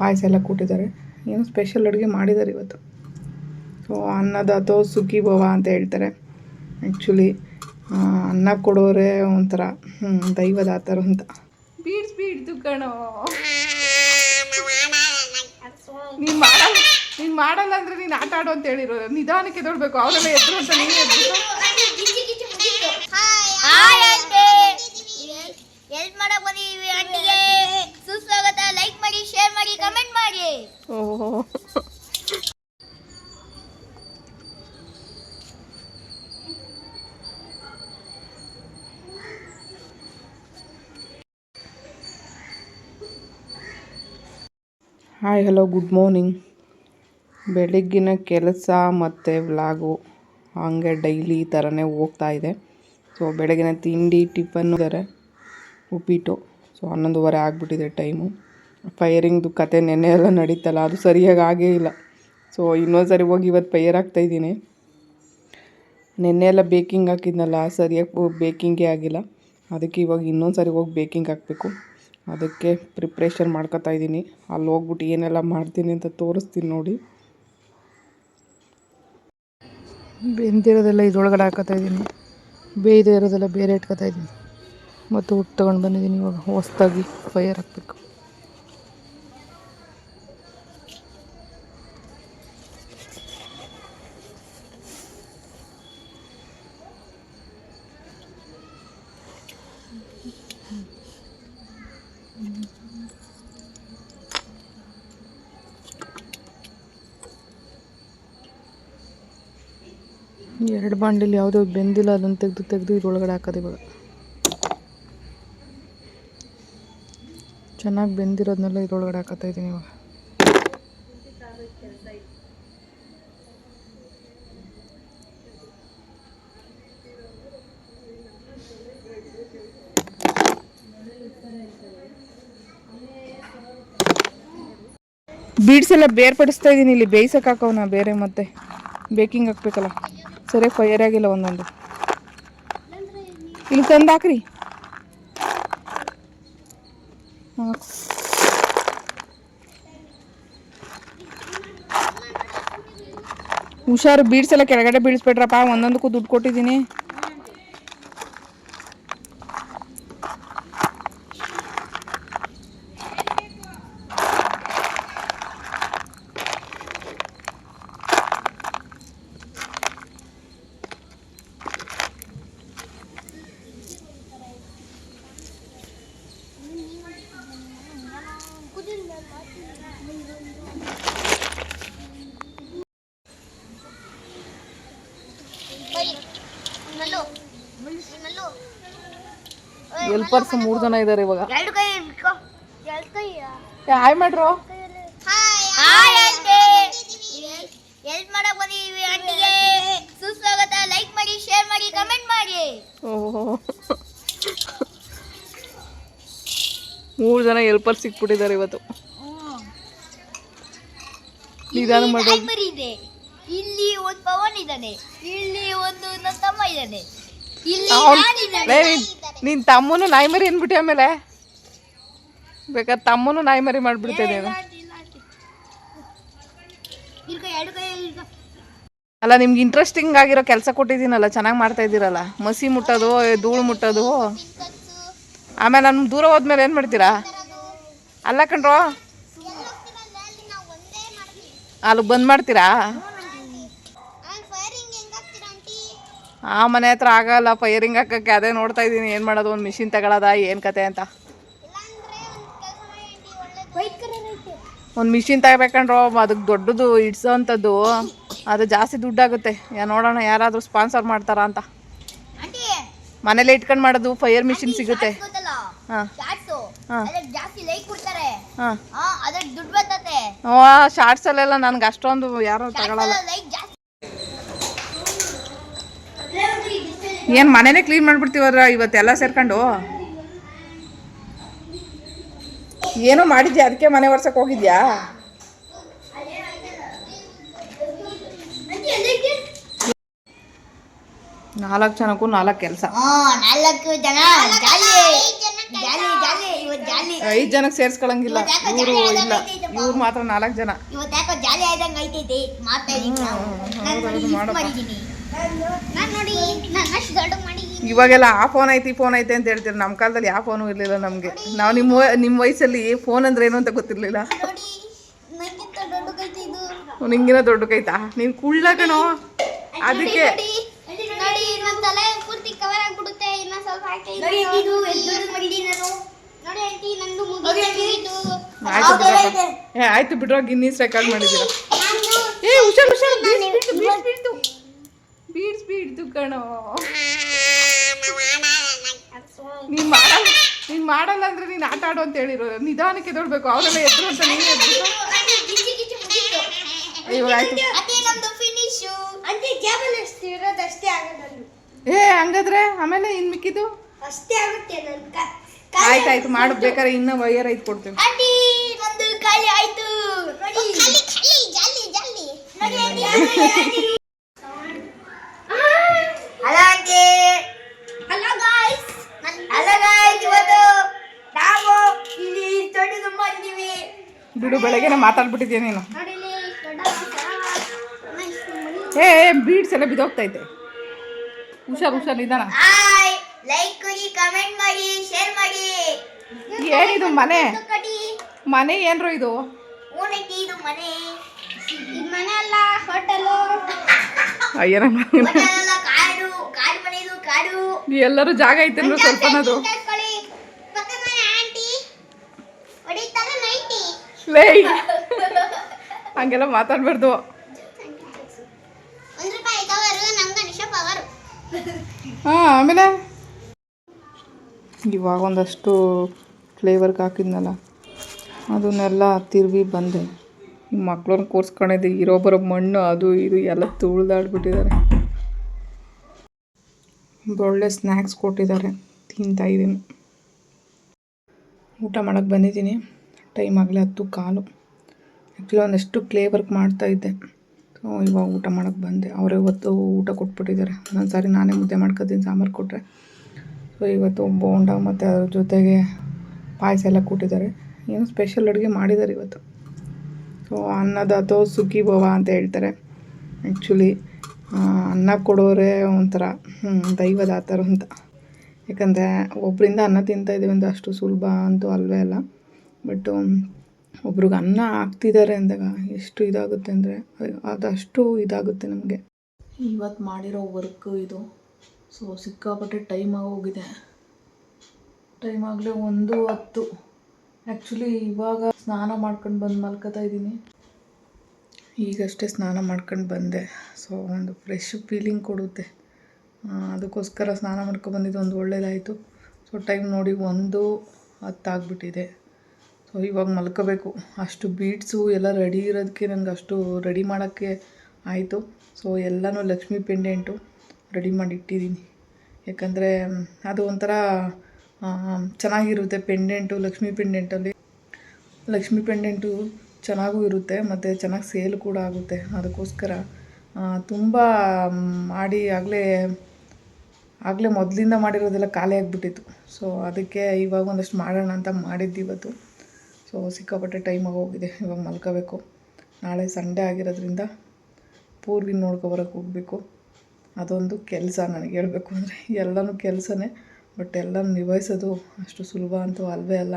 ಪಾಯಸ ಎಲ್ಲ ಕೊಟ್ಟಿದ್ದಾರೆ ಏನು ಸ್ಪೆಷಲ್ ಅಡುಗೆ ಮಾಡಿದ್ದಾರೆ ಇವತ್ತು. ಸೊ ಅನ್ನದ ಅಥವಾ ಸುಗ್ಗಿ ಭವ ಅಂತ ಹೇಳ್ತಾರೆ. ಆ್ಯಕ್ಚುಲಿ ಅನ್ನ ಕೊಡೋರೆ ಒಂಥರ ಹ್ಞೂ ದೈವದ ಆ ಥರ ಅಂತ. ಬೀಡ್ಸ್ ಬೀಡ್ದು ಕಣೋ. ನೀನು ಮಾಡಲ್ಲ ನೀನು ಮಾಡಲ್ಲ ಅಂದರೆ ನೀನು ಆಟ ಆಡು ಅಂತ ಹೇಳಿರೋದು ನಿಧಾನಕ್ಕೆ ದೊಡ್ಬೇಕು ಅವರೆಲ್ಲ ಎದ್ರು ಅಂತ ನೀನೇ ಎದ್ರು. ಹಾಯ್ ಆಂಟಿ ಎಲ್ಪ್ ಮಾಡಕ್ ಬಂದಿದೀವಿ ಆಂಟಿಗೆ ಸುಸ್ವಾಗತ. ಮಾಡಿ ಕಮೆಂಟ್ ಮಾಡಿ. ಓಹೋ. ಹಾಯ್ ಹಲೋ ಗುಡ್ ಮಾರ್ನಿಂಗ್ ಬೆಳಗ್ಗಿನ ಕೆಲಸ ಮತ್ತು ವ್ಲಾಗು ಹಾಗೆ ಡೈಲಿ ಈ ಥರನೇ ಹೋಗ್ತಾ ಇದೆ. ಸೊ ಬೆಳಗಿನ ತಿಂಡಿ ಟಿಫನ್ ಇದ್ದಾರೆ ಉಪ್ಪಿಟ್ಟು. ಸೊ ಹನ್ನೊಂದುವರೆ ಆಗಿಬಿಟ್ಟಿದೆ ಟೈಮು ಫೈರಿಂಗ್ದು ಕತೆ ನೆನ್ನೆ ಎಲ್ಲ ನಡೀತಲ್ಲ, ಅದು ಸರಿಯಾಗಿ ಆಗೇ ಇಲ್ಲ. ಸೊ ಇನ್ನೊಂದು ಸರಿ ಹೋಗಿ ಇವತ್ತು ಫೈರ್ ಆಗ್ತಾಯಿದ್ದೀನಿ ನೆನ್ನೆ ಎಲ್ಲ ಬೇಕಿಂಗ್ ಹಾಕಿದ್ನಲ್ಲ, ಸರಿಯಾಗಿ ಬೇಕಿಂಗೇ ಆಗಿಲ್ಲ. ಅದಕ್ಕೆ ಇವಾಗ ಇನ್ನೊಂದು ಸರಿ ಹೋಗಿ ಬೇಕಿಂಗ್ ಹಾಕಬೇಕು. ಅದಕ್ಕೆ ಪ್ರಿಪ್ರೇಷನ್ ಮಾಡ್ಕೊತಾ ಇದ್ದೀನಿ. ಅಲ್ಲಿ ಹೋಗ್ಬಿಟ್ಟು ಏನೆಲ್ಲ ಮಾಡ್ತೀನಿ ಅಂತ ತೋರಿಸ್ತೀನಿ ನೋಡಿ. ಬೆಂದಿರೋದೆಲ್ಲ ಇದ್ರೊಳಗಡೆ ಹಾಕೋತಾ ಇದ್ದೀನಿ. ಬೇಯ್ದೇ ಇರೋದೆಲ್ಲ ಬೇರೆ ಇಟ್ಕೊತಾ ಇದ್ದೀನಿ. ಮತ್ತು ಉಟ್ಟು ತೊಗೊಂಡು ಬಂದಿದ್ದೀನಿ ಇವಾಗ. ಹೊಸ್ದಾಗಿ ಫೈರ್ ಹಾಕಬೇಕು. ಎರಡು ಬಾಂಡಲಿ ಯಾವುದೋ ಬೆಂದಿಲ್ಲ, ಅದನ್ನು ತೆಗೆದು ತೆಗೆದು ಇದ್ರೊಳಗಡೆ ಹಾಕೋದು ಇವಾಗ. ಚೆನ್ನಾಗಿ ಬೆಂದಿರೋದನ್ನೆಲ್ಲ ಇದ್ರೊಳಗಡೆ ಹಾಕೋತಾ ಇದ್ದೀನಿ ಇವಾಗ. ಬೀಡ್ಸ್ ಎಲ್ಲ ಬೇರ್ಪಡಿಸ್ತಾ ಇದ್ದೀನಿ, ಇಲ್ಲಿ ಬೇಯಿಸಕ್ಕೆ ಹಾಕೋನ ಬೇರೆ ಮತ್ತೆ ಬೇಕಿಂಗ್ ಹಾಕ್ಬೇಕಲ್ಲ. ಸರಿಯಾಗಿ ಫೈರ್ ಆಗಿಲ್ಲ ಒಂದೊಂದು. ಇಲ್ಲಿ ತಂದು ಹಾಕ್ರಿ. ಹುಷಾರು ಬೀಡ್ಸ್ ಎಲ್ಲ ಕೆಳಗಡೆ ಬೀಳಿಸ್ಬೇಡ್ರಪ್ಪ, ಒಂದೊಂದಕ್ಕೂ ದುಡ್ಡು ಕೊಟ್ಟಿದ್ದೀನಿ. ಎಲ್ಪರ್ಸ್ ಮೂರು ಜನ ಇದ್ದಾರೆ ಇವಾಗ. ಎರಡು ಕೈ ಹಿಡ್ಕೊ ಎರಡು ಕೈಯ ಹಾಯ್ ಮಾಡ್ರು. Hi aunty. ಎಲ್ಪ್ ಮಾಡಕ್ ಬಂದಿದೀವಿ ಆಂಟಿಗೆ. ಸುಸ್ವಾಗತ. ಲೈಕ್ ಮಾಡಿ ಶೇರ್ ಮಾಡಿ ಕಮೆಂಟ್ ಮಾಡಿ. ಮೂರು ಜನ ಹೆಲ್ಪರ್ ಸಿಕ್ಬಿಟ್ಟಿದ್ದಾರೆ ಇವತ್ತು. ನಿಧಾನ ಮಾಡೋದು ಇಲ್ಲಿ ಒಂದು ಪವನ್ ಇದ್ದಾನೆ. ಇಲ್ಲಿ ಒಂದು ನನ್ನ ತಮ್ಮ ಇದ್ದಾನೆ. ಇಲ್ಲಿ ನಾನಿದ್ದಾನೆ. ನೀನ್- ತಮ್ಮನು ನಾಯಿ ಮರಿ ಅನ್ಬಿಟ್ಟಿ ಆಮೇಲೆ? ಬೇಕಾದ್ರೆ ತಮ್ಮನು ನಾಯಿಮರಿ ಮಾಡ್ಬಿಡ್ತೇನೆ ಎರಡು ಕೈ. ಅಲ್ಲ ನಿಮ್ಗೆ ಇಂಟ್ರೆಸ್ಟಿಂಗ್ ಆಗಿರೋ ಕೆಲಸ ಕೊಟ್ಟಿದ್ದೀನಲ್ಲ ಚೆನ್ನಾಗಿ ಮಾಡ್ತಾ ಇದ್ದೀರಲ್ಲ. ಮಸಿ ಮುಟ್ಟೋದು ಧೂಳು ಮುಟ್ಟೋದು. ಆಮೇಲೆ ನಾನು ದೂರ ಹೋದ್ಮೇಲೆ ಏನು ಮಾಡ್ತೀರಾ? ಅಲ್ಲ ಕಣ್ರೋ. ಅಲ್ಲಿಗೆ ಬಂದ್ ಮಾಡ್ತೀರಾ? ಆ ಮನೆ ಹತ್ರ ಆಗಲ್ಲ ಫೈರಿಂಗ್ ಹಾಕಕ್ಕೆ ಅದೇ ನೋಡ್ತಾ ಇದ್ದೀನಿ. ಏನು ಮಾಡೋದು? ಒಂದು ಮಿಷಿನ್ ತಗೊಳ್ಳೋದ ಏನು ಕತೆ ಅಂತ. ಒಂದು ಮಿಷಿನ್ ತಗೋಬೇಕಂಡ್ರೋ ಅದಕ್ಕೆ ದೊಡ್ಡದು ಇಡ್ಸೋ ಅಂಥದ್ದು ಅದು ಜಾಸ್ತಿ ದುಡ್ಡಾಗುತ್ತೆ. ನೋಡೋಣ ಯಾರಾದರೂ ಸ್ಪಾನ್ಸರ್ ಮಾಡ್ತಾರಾ ಅಂತ. ಮನೇಲಿ ಇಟ್ಕೊಂಡು ಮಾಡೋದು ಫೈರ್ ಮಿಷಿನ್ ಸಿಗುತ್ತೆ. ಶಾರ್ಟ್ಸ್ ಶಾರ್ಟ್ಸಲ್ಲೆಲ್ಲ ನನಗೆ ಅಷ್ಟೊಂದು ಯಾರು ತಗೊಳಲ್ಲ ಲೈಕ್ ಜಾಸ್ತಿ ಏನು ಮನೇನೆ ಕ್ಲೀನ್ ಮಾಡ್ಬಿಡ್ತೀವ್ರ ಇವತ್ತೆಲ್ಲ ಸೇರ್ಕೊಂಡು? ಏನೋ ಮಾಡಿದ್ಯಾ? ಅದಕ್ಕೆ ಮನೆ ಒರ್ಸಕ್ಕೆ ಹೋಗಿದ್ಯಾ? ನಾಲ್ಕು ಜನಕ್ಕೂ ನಾಲ್ಕು ಕೆಲಸ. ಐದು ಜನಕ್ಕೆ ಸೇರಿಸ್ಕೊಳಂಗಿಲ್ಲ. ಇವರು ಇಲ್ಲ. ಇವ್ರು ಮಾತ್ರ ನಾಲ್ಕು ಜನ. ಇವಾಗೆಲ್ಲ ಆ ಫೋನ್ ಐತಿ ಫೋನ್ ಐತೆ ಅಂತ ಹೇಳ್ತೀರಿ. ನಮ್ಮ ಕಾಲದಲ್ಲಿ ಯಾವ ಫೋನು ಇರಲಿಲ್ಲ ನಮಗೆ. ನಾವು ನಿಮ್ಮ ನಿಮ್ಮ ವಯಸ್ಸಲ್ಲಿ ಫೋನ್ ಅಂದ್ರೆ ಏನು ಅಂತ ಗೊತ್ತಿರಲಿಲ್ಲ. ನಿಂಗಿನ ದೊಡ್ಡ ಕೈತಾ ನೀನು ಕುಳ್ಳ ಕಣೋ ಅದಕ್ಕೆ ನೋಡಿ. ನೋಡಿ ಪೂರ್ತಿ ಕವರ್ ಆಗ್ಬಿಡುತ್ತೆ. ಇನ್ನ ಸ್ವಲ್ಪ ಹಾಕಿ ನೋಡಿ ಇದು ಎಷ್ಟು ದೊಡ್ಡ ಮಾಡಿದ್ದೀನಿ ನಾನು. ನೋಡಿ ಆಂಟಿ ನಂದು ಮುಗಿದು ಆಯ್ತು ಬಿಡ್ರಿ ಏ ಆಯ್ತು ಬಿಡ್ರೋ ಗಿನ್ನೀಸ್ ರೆಕಾರ್ಡ್ ಮಾಡಿದ್ದೀರಾ? ಏ ಹುಷಾರ್ ಹುಷಾರ್. ಬೀಡ್ಸ್ ಸ್ಪೀಡ್ ಇದು ಕಣೋ. ನೀನ್ ಮಾಡಲ್ಲ ನೀನ್ ಮಾಡಲ್ಲ ಅಂದ್ರೆ ನೀನ್ ಆಟ ಆಡು ಅಂತ ಹೇಳಿರು. ನಿಧಾನಕ್ಕೆ ಎದೊಳ್ಬೇಕು ಅವರೆಲ್ಲ ಎದ್ರು ಅಂತ ನೀನೇ ಆಯ್ತು ಏ ಹಂಗಾದ್ರೆ ಆಮೇಲೆ ಇನ್ ಮಿಕ್ಕಿದ್ದು? ಅಷ್ಟೇ ಆಗುತ್ತೆ ಆಯ್ತಾಯ್ತು ಆಯ್ತು ಆಯ್ತು ಮಾಡು. ಬೇಕಾದ್ರೆ ಇನ್ನೂ ವೈಯರ್ ಐದು ನಂದು ಖಾಲಿ ಆಯ್ತು ಬಿಡು ಬೆಳಗ್ಗೆನೆ ಮಾತಾಡ್ಬಿಟ್ಟಿದ್ಯಾ ನೀನು? ಏ ಏ ಬೀಡ್ಸ್ ಎಲ್ಲ ಬಿದ್ದೋಗ್ತೈತೆ. ಹುಷಾರ್ ಹುಷಾರ್ ನಿಧಾನ ಹಾಯ್ ಲೈಕ್ ಮಾಡಿ ಕಮೆಂಟ್ ಮಾಡಿ ಶೇರ್ ಮಾಡಿ. ಏನಿದು ಮನೆ? ಮನೆ ಏನ್ರೋ ಇದು? ಇದು ಮನೆ. ಇದು ಮನೆ ಅಲ್ಲ ಹೋಟೆಲು. ಅಯ್ಯನ ಹೋಟೆಲ್ ಅಲ್ಲ ಕಾಡು ಕಾಡು ಮನೆ ಇದು ಕಾಡು. ಎಲ್ಲರೂ ಜಾಗ ಐತೆ ಸ್ವಲ್ಪ ಅನ್ನೋದು. ಪಕ್ಕದ ಮನೆ ಆಂಟಿ. ಹೊಡಿತಾರೆ ನೈಂಟಿ ಲೇ ಹಂಗೆಲ್ಲ ಮಾತಾಡ್ಬಾರ್ದು. ಹಾಂ ಆಮೇಲೆ? ಇವಾಗ ಒಂದಷ್ಟು ಫ್ಲೇವರ್ಗೆ ಹಾಕಿದ್ನಲ್ಲ ಅದನ್ನೆಲ್ಲ ತಿರುವಿ ಬಂದೆ. ಮಕ್ಳನ್ನ ಕೂರ್ಸ್ಕೊಂಡಿದ್ದೆ ಇರೋ ಬರೋ ಮಣ್ಣು ಅದು ಇದು ಎಲ್ಲ ತುಳಿದಾಡ್ಬಿಟ್ಟಿದ್ದಾರೆ. ಒಳ್ಳೆ ಸ್ನ್ಯಾಕ್ಸ್ ಕೊಟ್ಟಿದ್ದಾರೆ ತಿಂತಾಯಿದ್ದೀನಿ ಊಟ ಮಾಡೋಕ್ಕೆ ಬಂದಿದ್ದೀನಿ. ಟೈಮ್ ಆಗಲೇ ಹತ್ತು ಕಾಲು. ಆ್ಯಕ್ಚುಲಿ ಒಂದಷ್ಟು ಕ್ಲೇ ವರ್ಕ್ ಮಾಡ್ತಾಯಿದ್ದೆ ಸೊ ಇವಾಗ ಊಟ ಮಾಡೋಕ್ಕೆ ಬಂದೆ. ಅವರೇ ಇವತ್ತು ಊಟ ಕೊಟ್ಬಿಟ್ಟಿದ್ದಾರೆ. ಒಂದೊಂದು ಸಾರಿ ನಾನೇ ಮುದ್ದೆ ಮಾಡ್ಕೊತೀನಿ, ಸಾಂಬಾರು ಕೊಟ್ಟರೆ ಸೊ ಇವತ್ತು ಬೋಂಡ ಮತ್ತು ಅದ್ರ ಜೊತೆಗೆ ಪಾಯಸ ಎಲ್ಲ ಕೊಟ್ಟಿದ್ದಾರೆ ಏನು ಸ್ಪೆಷಲ್ ಅಡುಗೆ ಮಾಡಿದ್ದಾರೆ ಇವತ್ತು. ಸೊ ಅನ್ನದ ಅಥವಾ ಸುಗ್ಗಿ ಭವ ಅಂತ ಹೇಳ್ತಾರೆ. ಆ್ಯಕ್ಚುಲಿ ಅನ್ನ ಕೊಡೋರೇ ಒಂಥರ ದೈವದಾತರು ಅಂತ. ಯಾಕಂದರೆ ಒಬ್ಬರಿಂದ ಅನ್ನ ತಿಂತಾಯಿದ್ದೀವಿ ಅಂದರೆ ಅಷ್ಟು ಸುಲಭ ಅಂತೂ ಅಲ್ವೇ ಅಲ್ಲ. ಬಟ್ ಒಬ್ರಿಗೆ ಅನ್ನ ಹಾಕ್ತಿದ್ದಾರೆ ಅಂದಾಗ ಎಷ್ಟು ಇದಾಗುತ್ತೆ ಅಂದರೆ ಅದಷ್ಟು ಇದಾಗುತ್ತೆ ನಮಗೆ. ಇವತ್ತು ಮಾಡಿರೋ ವರ್ಕು ಇದು. ಸೊ ಸಿಕ್ಕಾಪಟ್ಟೆ ಟೈಮ್ ಆಗೋಗಿದೆ. ಟೈಮ್ ಆಗಲೇ ಒಂದು ಹತ್ತು. ಆ್ಯಕ್ಚುಲಿ ಇವಾಗ ಸ್ನಾನ ಮಾಡ್ಕೊಂಡು ಬಂದು ಮಲ್ಕೋತಾ ಇದ್ದೀನಿ. ಈಗಷ್ಟೇ ಸ್ನಾನ ಮಾಡ್ಕೊಂಡು ಬಂದೆ. ಸೊ ಒಂದು ಫ್ರೆಶ್ ಫೀಲಿಂಗ್ ಕೊಡುತ್ತೆ. ಅದಕ್ಕೋಸ್ಕರ ಸ್ನಾನ ಮಾಡ್ಕೊಂಡು ಬಂದಿದ್ದು ಒಂದು ಒಳ್ಳೇದಾಯಿತು. ಸೊ ಟೈಮ್ ನೋಡಿ ಒಂದು ಹತ್ತಾಗ್ಬಿಟ್ಟಿದೆ. ಸೊ, ಇವಾಗ ಮಲ್ಕೋಬೇಕು. ಅಷ್ಟು ಬೀಡ್ಸು ಎಲ್ಲ ರೆಡಿ ಇರೋದಕ್ಕೆ ನನಗೆ ಅಷ್ಟು ರೆಡಿ ಮಾಡೋಕ್ಕೆ ಆಯಿತು. ಸೊ, ಎಲ್ಲನೂ ಲಕ್ಷ್ಮಿ ಪೆಂಡೆಂಟು ರೆಡಿ ಮಾಡಿ ಇಟ್ಟಿದ್ದೀನಿ ಯಾಕಂದರೆ, ಅದು ಒಂಥರ ಚೆನ್ನಾಗಿರುತ್ತೆ ಪೆಂಡೆಂಟು ಲಕ್ಷ್ಮಿ ಪೆಂಡೆಂಟಲ್ಲಿ ಲಕ್ಷ್ಮಿ ಪೆಂಡೆಂಟು ಚೆನ್ನಾಗೂ ಇರುತ್ತೆ, ಮತ್ತು ಚೆನ್ನಾಗಿ ಸೇಲ್ ಕೂಡ ಆಗುತ್ತೆ. ಅದಕ್ಕೋಸ್ಕರ ತುಂಬ ಮಾಡಿ ಆಗಲೇ ಆಗಲೇ ಮೊದಲಿಂದ ಮಾಡಿರೋದೆಲ್ಲ ಖಾಲಿ ಆಗಿಬಿಟ್ಟಿತ್ತು. ಸೊ, ಅದಕ್ಕೆ ಇವಾಗ ಒಂದಷ್ಟು ಮಾಡೋಣ ಅಂತ ಮಾಡಿದ್ದು ಇವತ್ತು ಸೊ ಸಿಕ್ಕಾಪಟ್ಟೆ ಟೈಮ್ ಆಗೋಗಿದೆ, ಇವಾಗ ಮಲ್ಕೋಬೇಕು. ನಾಳೆ ಸಂಡೇ ಆಗಿರೋದ್ರಿಂದ ಪೂರ್ವಿ ನೋಡ್ಕೊಬರೋಕೆ ಹೋಗಬೇಕು. ಅದೊಂದು ಕೆಲಸ ನನಗೆ ಹೇಳಬೇಕು ಅಂದರೆ ಎಲ್ಲನೂ ಕೆಲಸನೇ ಬಟ್ ಎಲ್ಲ ನಿಭಾಯಿಸೋದು ಅಷ್ಟು ಸುಲಭ ಅಂತೂ ಅಲ್ಲವೇ ಅಲ್ಲ.